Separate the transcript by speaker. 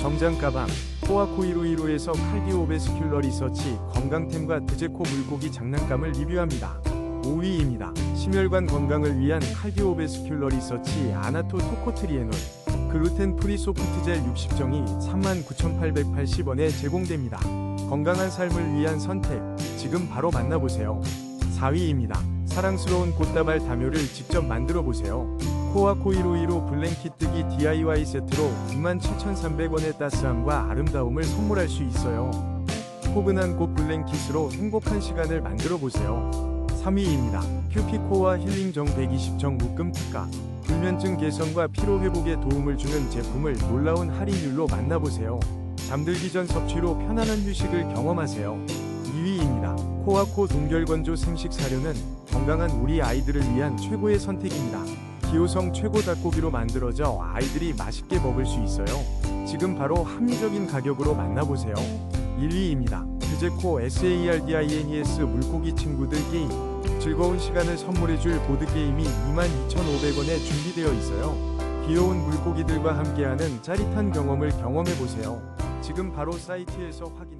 Speaker 1: 정장 가방 코아코이로이로에서 칼디오베스큘러 리서치 건강템과 드제코 물고기 장난감을 리뷰합니다. 5위입니다. 심혈관 건강을 위한 칼디오베스큘러 리서치 아나토 토코트리에놀 글루텐 프리 소프트젤 60정이 39,880원에 제공됩니다. 건강한 삶을 위한 선택 지금 바로 만나보세요. 4위입니다. 사랑스러운 꽃다발 담요를 직접 만들어 보세요. 코아 코이로이로 블랭킷 뜨기 DIY 세트로 27,300원의 따스함과 아름다움을 선물할 수 있어요. 포근한 꽃 블랭킷으로 행복한 시간을 만들어 보세요. 3위입니다. 큐피코어 힐링정 120정 묶음 특가. 불면증 개선과 피로 회복에 도움을 주는 제품을 놀라운 할인율로 만나보세요. 잠들기 전 섭취로 편안한 휴식을 경험하세요. 2위입니다. 코아코 동결건조 생식 사료는 건강한 우리 아이들을 위한 최고의 선택입니다. 기호성 최고 닭고기로 만들어져 아이들이 맛있게 먹을 수 있어요. 지금 바로 합리적인 가격으로 만나보세요. 1위입니다. 드제코 SARDINES 물고기 친구들 게임. 즐거운 시간을 선물해줄 보드게임이 22,500원에 준비되어 있어요. 귀여운 물고기들과 함께하는 짜릿한 경험을 경험해보세요. 지금 바로 사이트에서 확인